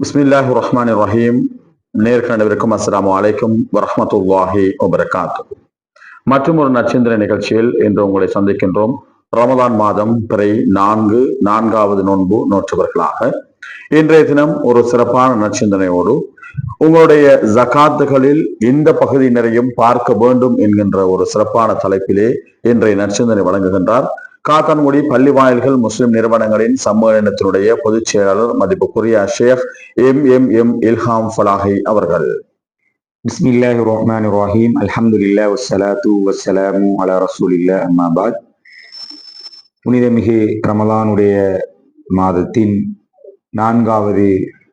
பிஸ்மில்லாஹி ரஹ்மான் ரஹீம் நேர்கண்டவிற்கும் அஸ்லாம் வலைக்கும் வரமத்துல்லாஹி வபரகாத் மற்றும் ஒரு நட்சத்திர நிகழ்ச்சியில் இன்று உங்களை சந்திக்கின்றோம். ரமதான் மாதம் பிறை நான்கு நான்காவது நோன்பு நோற்றவர்களாக. இன்றைய தினம் ஒரு சிறப்பான நற்சிந்தனையோடு உங்களுடைய ஜகாத்துகளில் இந்த பகுதியினரையும் பார்க்க வேண்டும் என்கின்ற ஒரு சிறப்பான தலைப்பிலே இன்றைய நற்சிந்தனை வழங்குகின்றார். காத்தான்குடி பள்ளி வாயில்கள் முஸ்லிம் நிறுவனங்களின் சம்மேளனத்தினுடைய பொதுச் செயலாளர் மதிப்புக்குரிய Sheikh M M M Ilham Falahi அவர்கள். பிஸ்மில்லாஹி ரஹ்மான் ரஹீம் அல்ஹம்துல்லா வசலாத்து வசலாமு அலா ரசூலில்லா அம்மாபாத் புனிதமிகு ரமலானுடைய மாதத்தின் நான்காவது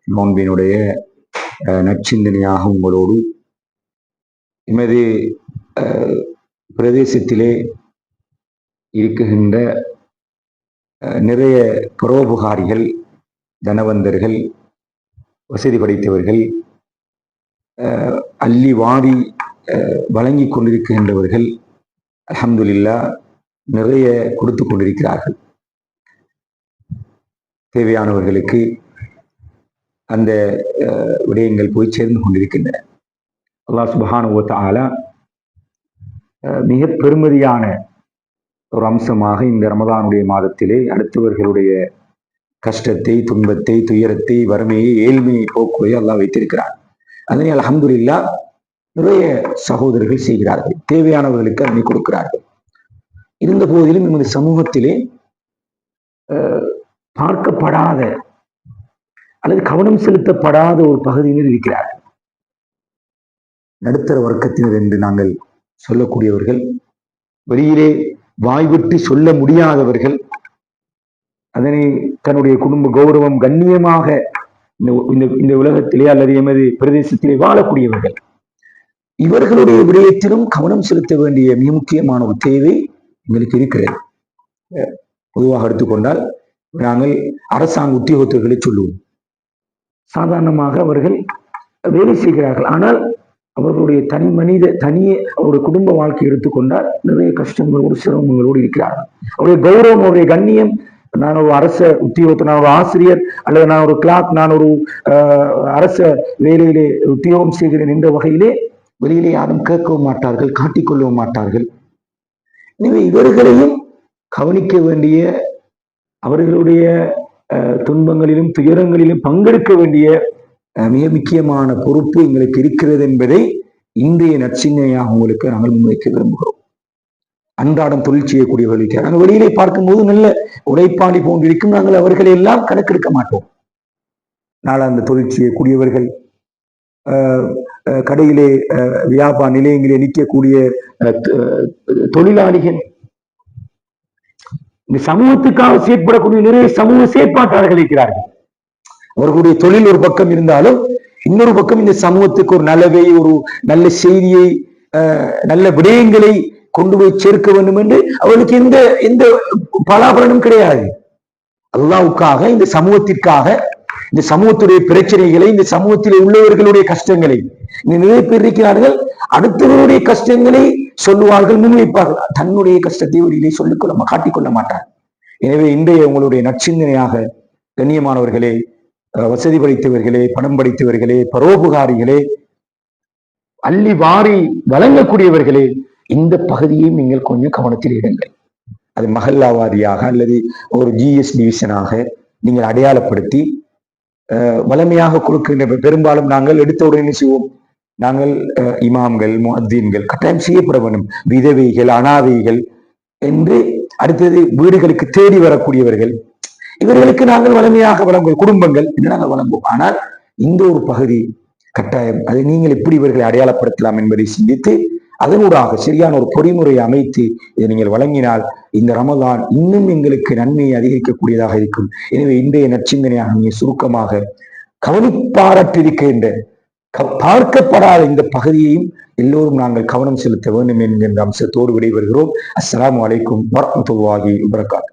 நோன்பினுடைய நற்சிந்தனையாக உங்களோடு எமது பிரதேசத்திலே இருக்குகின்ற நிறைய பரோபகாரிகள் தனவந்தர்கள் வசதி படைத்தவர்கள் அள்ளி வாரி வழங்கி கொண்டிருக்கின்றவர்கள் அலமதுல்லா நிறைய கொடுத்து கொண்டிருக்கிறார்கள். தேவையானவர்களுக்கு அந்த விடயங்கள் போய் சேர்ந்து கொண்டிருக்கின்றன. அல்லாஹ் சுபஹானுவத்த ஆலா மிக பெருமதியான ஒரு அம்சமாக இந்த ரமதானுடைய மாதத்திலே அடுத்தவர்களுடைய கஷ்டத்தை துன்பத்தை துயரத்தை வறுமையை ஏழ்மையை போக்குவதை எல்லாம் வைத்திருக்கிறார் அதனை அல்ஹம்துலில்லா நிறைய சகோதரர்கள் செய்கிறார்கள். தேவையானவர்களுக்கு அதனை கொடுக்கிறார்கள். இருந்த போதிலும் நமது சமூகத்திலே பார்க்கப்படாத அல்லது கவனம் செலுத்தப்படாத ஒரு பகுதியினர் இருக்கிறார்கள். நடுத்தர வர்க்கத்தினர் என்று நாங்கள் சொல்லக்கூடியவர்கள் வெளியிலே வாய்விட்டு சொல்ல முடியாதவர்கள் அதனை தன்னுடைய குடும்ப கௌரவம் கண்ணியமாக இந்த இந்த- இந்த உலகத்திலே அல்லது எமது பிரதேசத்திலே வாழக்கூடியவர்கள். இவர்களுடைய விடயத்திலும் கவனம் செலுத்த வேண்டிய மிக முக்கியமான ஒரு தேவை எங்களுக்கு இருக்கிறது. அஹ் பொதுவாக எடுத்துக்கொண்டால் நாங்கள் அரசாங்க உத்தியோகத்தர்களை சொல்லுவோம். சாதாரணமாக அவர்கள் வேலை செய்கிறார்கள். ஆனால் அவர்களுடைய தனி மனித தனியே அவருடைய குடும்ப வாழ்க்கை எடுத்துக்கொண்டால் நிறைய கஷ்டங்களோடு சிரமங்களோடு இருக்கிறார்கள். அவருடைய கௌரவம் அவருடைய கண்ணியம் நான் ஒரு அரச உத்தியோகத்தை நான் ஒரு ஆசிரியர் அல்லது நான் ஒரு கிளாக் நான் ஒரு அரச வேலையிலே உத்தியோகம் செய்கிறேன் என்ற வகையிலே வெளியிலே யாரும் கேட்கவும் மாட்டார்கள் காட்டிக்கொள்ளவும் மாட்டார்கள். எனவே இவர்களையும் கவனிக்க வேண்டிய அவர்களுடைய அஹ், துன்பங்களிலும் துயரங்களிலும் பங்கெடுக்க வேண்டிய மிக முக்கியமான பொறுப்பு எங்களுக்கு இருக்கிறது என்பதை இன்றைய நற்சிந்தனையாக உங்களுக்கு நாங்கள் முன்வைக்க விரும்புகிறோம். அன்றாடம் தொழில் செய்யக்கூடியவர்களுக்கு நாங்கள் வெளியிலே பார்க்கும்போது நல்ல உழைப்பாளி போன்றிருக்கும் நாங்கள் அவர்களை எல்லாம் கணக்கெடுக்க மாட்டோம். நாளா அந்த தொழில் செய்யக்கூடியவர்கள் அஹ், கடையிலே அஹ், வியாபார நிலையங்களில் நிற்கக்கூடிய அஹ், தொழிலாளிகள் இந்த சமூகத்துக்காக செயற்படக்கூடிய நிறைய சமூக செயற்பாட்டாளர்கள் இருக்கிறார்கள். அவர்களுடைய தொழில் ஒரு பக்கம் இருந்தாலும் இன்னொரு பக்கம் இந்த சமூகத்துக்கு ஒரு நலவை ஒரு நல்ல செய்தியை அஹ், நல்ல விடயங்களை கொண்டு போய் சேர்க்க வேண்டும் என்று அவளுக்கு எந்த எந்த பலாபலனும் கிடையாது. அல்லாவுக்காக இந்த சமூகத்திற்காக இந்த சமூகத்துடைய பிரச்சனைகளை இந்த சமூகத்தில் உள்ளவர்களுடைய கஷ்டங்களை நிறைய பேர் இருக்கிறார்கள் அடுத்தவருடைய கஷ்டங்களை சொல்லுவார்கள் முன்வைப்பார்கள். தன்னுடைய கஷ்டத்தை வெளியிலே சொல்லிக்கொள்ள காட்டிக்கொள்ள மாட்டார் எனவே இன்றைய உங்களுடைய நற்சிந்தனையாக கண்ணியமானவர்களே வசதி படைத்தவர்களே பணம் படைத்தவர்களே பரோபகாரிகளே அள்ளி வாரி வழங்கக்கூடியவர்களே இந்த பகுதியை நீங்கள் கொஞ்சம் கவனத்தில் இடுங்கள் அது மகல்லாவாரியாக அல்லது ஒரு ஜிஎஸ் டிவிஷனாக நீங்கள் அடையாளப்படுத்தி வளமையாக கொடுக்கின்ற பெரும்பாலும் நாங்கள் எடுத்த உடனே செய்வோம்? நாங்கள் அஹ், இமாம்கள் முஹத்தீன்கள் கட்டாயம் செய்யப்பட வேண்டும். விதவைகள் அனாதைகள் என்று அடுத்தது வீடுகளுக்கு தேடி வரக்கூடியவர்கள் இவர்களுக்கு நாங்கள் வலிமையாக வழங்குவோம். குடும்பங்கள் என்று நாங்கள் வழங்குவோம். ஆனால் இந்த ஒரு பகுதி கட்டாயம். அதை நீங்கள் எப்படி இவர்களை அடையாளப்படுத்தலாம் என்பதை சிந்தித்து அதனூடாக சரியான ஒரு பொறிமுறையை அமைத்து இதை நீங்கள் வழங்கினால் இந்த ரமதான் இன்னும் எங்களுக்கு நன்மையை அதிகரிக்கக்கூடியதாக இருக்கும். எனவே இன்றைய நற்சிந்தனையாக நீங்கள் சுருக்கமாக கவனிப்பாரற்றிருக்கின்ற பார்க்கப்படாத இந்த பகுதியையும் எல்லோரும் நாங்கள் கவனம் செலுத்த வேண்டும் என்கின்ற அம்சத்தோடு விடைபெறுகிறோம். அஸ்லாம் அலைக்கும் வரமத்துவாகி வபரகாத்துஹு